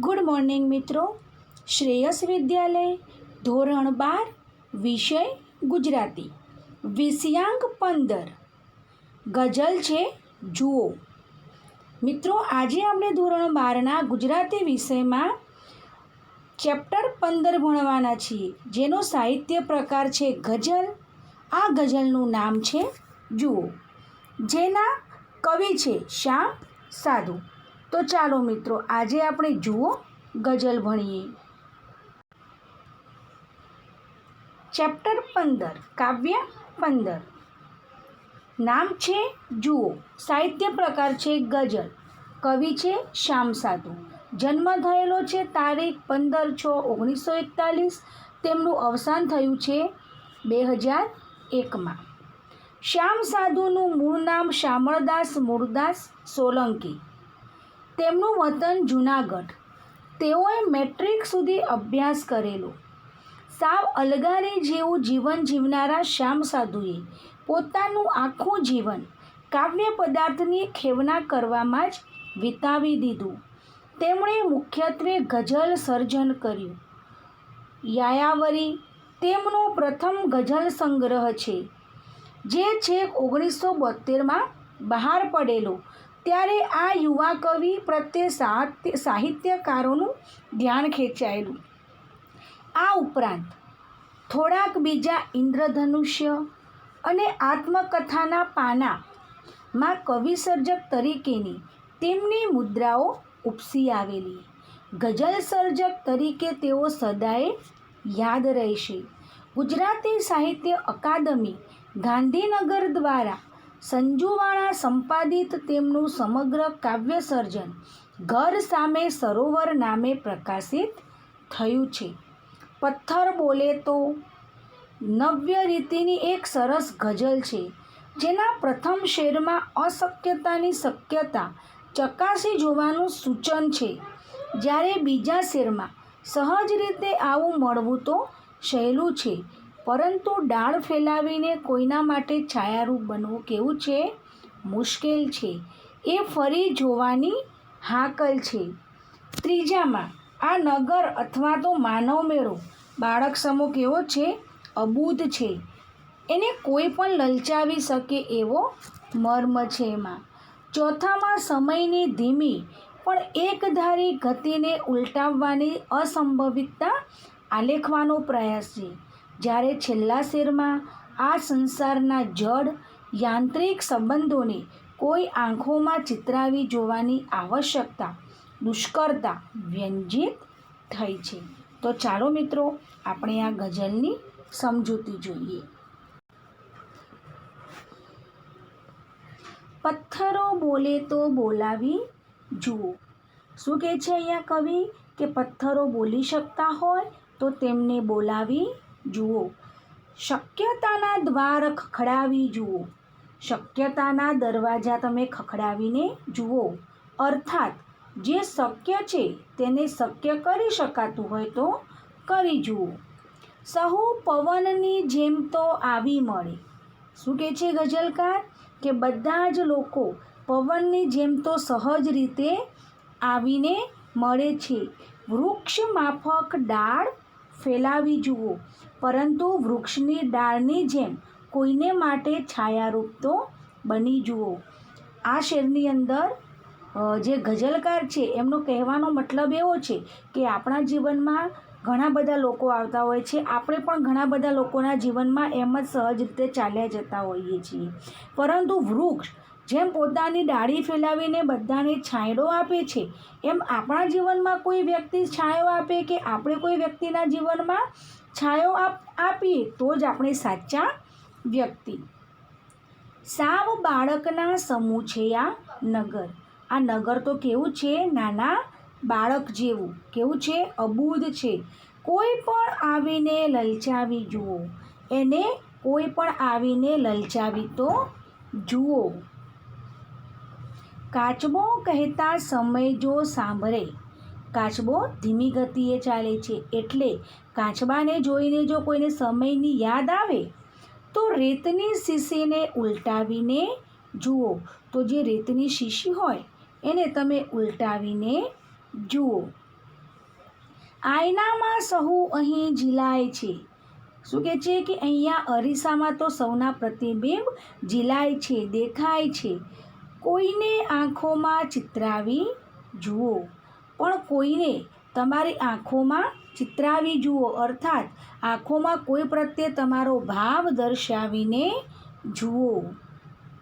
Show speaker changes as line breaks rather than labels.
Good morning મિત્રો. શ્રેયસ વિદ્યાલય, ધોરણ બાર, વિષય ગુજરાતી. વિષયાંક પંદર. ગઝલ છે, જુઓ. મિત્રો, આજે આપણે ધોરણ બારના ગુજરાતી વિષયમાં ચેપ્ટર પંદર ભણવાના છીએ, જેનો સાહિત્ય પ્રકાર છે ગઝલ. આ ગઝલનું નામ છે, જુઓ. જેના કવિ છે શ્યામ સાધુ. તો ચાલો મિત્રો, આજે આપણે જુઓ ગઝલ ભણીએ. ચેપ્ટર પંદર, કાવ્ય પંદર. નામ છે, જુઓ, સાહિત્ય પ્રકાર છે ગઝલ. કવિ છે શ્યામ સાધુ. જન્મ થયેલો છે તારીખ પંદર છ ઓગણીસો એકતાલીસ. તેમનું અવસાન થયું છે બે હજાર એકમાં. શ્યામ સાધુનું મૂળ નામ શામળદાસ મૂળદાસ સોલંકી. તેમનું વતન જૂનાગઢ. તેઓએ મેટ્રિક સુધી અભ્યાસ કરેલો. સાવ અલગારે જેવું જીવન જીવનારા શ્યામ સાધુએ પોતાનું આખું જીવન કાવ્ય પદાર્થની ખેવના કરવામાં જ વિતાવી દીધું. તેમણે મુખ્યત્વે ગઝલ સર્જન કર્યું. યાયાવરી તેમનો પ્રથમ ગઝલ સંગ્રહ છે, જે છેક ઓગણીસો બોતેરમાં બહાર પડેલો ત્યારે આ યુવા કવિ પ્રત્યે સાહિત્ય સાહિત્યકારોનું ધ્યાન ખેંચાયેલું. આ ઉપરાંત થોડાક બીજા ઇન્દ્રધનુષ્ય અને આત્મકથાના પાનામાં કવિસર્જક તરીકેની તેમની મુદ્રાઓ ઉપસી આવેલી. ગઝલ સર્જક તરીકે તેઓ સદાય યાદ રહેશે. ગુજરાતી સાહિત્ય અકાદમી ગાંધીનગર દ્વારા સંજુવાળા સંપાદિત તેમનું સમગ્ર કાવ્ય સર્જન ઘર સામે સરોવર નામે પ્રકાશિત થયું છે. પથ્થર બોલે તો નવ્ય રીતિની એક સરસ ગઝલ છે, જેના પ્રથમ શેરમાં અશક્યતાની શક્યતા ચકાસી જોવાનું સૂચન છે. જ્યારે બીજા શેરમાં સહજ રીતે આવું મળવું તો સહેલું છે. પરંતુ ડાળ ફેલાવીને કોઈના માટે છાયારૂપ બનવું કેવું છે? મુશ્કેલ છે. એ ફરી જોવાની હાકલ છે. ત્રીજામાં, આ નગર અથવા તો માનવ મેળો બાળક સમૂહ કેવો છે? અબૂધ છે. એને કોઈ પણ લલચાવી શકે એવો મર્મ છે એમાં. ચોથામાં, સમયની ધીમી પણ એકધારી ગતિને ઉલટાવવાની અસંભવિતતા આલેખવાનો પ્રયાસ છે. જ્યારે છેલ્લા શેરમાં આ સંસારના જડ યાંત્રિક સંબંધોને કોઈ આંખોમાં ચિતરાવી જોવાની આવશ્યકતા, દુષ્કરતા વ્યંજિત થઈ છે. તો ચાલો મિત્રો, આપણે આ ગઝલની સમજૂતી જોઈએ. પથ્થરો બોલે તો બોલાવી, જુઓ. શું કહે છે અહીંયા કવિ? કે પથ્થરો બોલી શકતા હોય તો તેમને બોલાવી જુઓ. શક્યતાના દ્વાર ખખડાવી જુઓ. શક્યતાના દરવાજા તમે ખખડાવીને જુઓ. અર્થાત, જે શક્ય છે તેને શક્ય કરી શકાતું હોય તો કરી જુઓ. સહુ પવનની જેમ તો આવી મળે. શું કહે છે ગઝલકાર? કે બધા જ લોકો પવનની જેમ તો સહજ રીતે આવીને મળે છે. વૃક્ષ માફક ડાળ ફેલાવી જુઓ. પરંતુ વૃક્ષની ડાળની જેમ કોઈને માટે છાયારૂપ તો બની જુઓ. આ શેરની અંદર જે ગઝલકાર છે, એમનો કહેવાનો મતલબ એવો છે કે આપણા જીવનમાં ઘણા બધા લોકો આવતા હોય છે. આપણે પણ ઘણા બધા લોકોના જીવનમાં એમ જ સહજ રીતે ચાલ્યા જતા હોઈએ છીએ. પરંતુ વૃક્ષ જેમ પોતાની ડાળી ફેલાવીને બધાને છાંયડો આપે છે, એમ આપણા જીવનમાં કોઈ વ્યક્તિ છાંયો આપે કે આપણે કોઈ વ્યક્તિના જીવનમાં છાંયો આપીએ, તો જ આપણે સાચા વ્યક્તિ. સાવ બાળકના સમૂહ છે આ નગર. આ નગર તો કેવું છે? નાના બાળક જેવું. કેવું છે? અબૂધ છે. કોઈ પણ આવીને લલચાવી જુઓ. એને કોઈ પણ આવીને લલચાવી તો જુઓ. કાચબો કહેતા સમય જો સાંભળે. કાચબો ધીમી ગતિએ ચાલે છે એટલે કાચબાને જોઈને જો કોઈને સમયની યાદ આવે, તો રેતની શીશીને ઉલટાવીને જુઓ. તો જે રેતની શીશી હોય, એને તમે ઉલટાવીને જુઓ. આયનામાં સહુ અહીં ઝીલાય છે. શું કહે છે કે અહીંયા અરીસામાં તો સૌના પ્રતિબિંબ ઝીલાય છે, દેખાય છે. કોઈને આંખોમાં ચિતરાવી જુઓ, પણ કોઈને તમારી આંખોમાં ચિતરાવી જુઓ. અર્થાત, આંખોમાં કોઈ પ્રત્યે તમારો ભાવ દર્શાવીને જુઓ.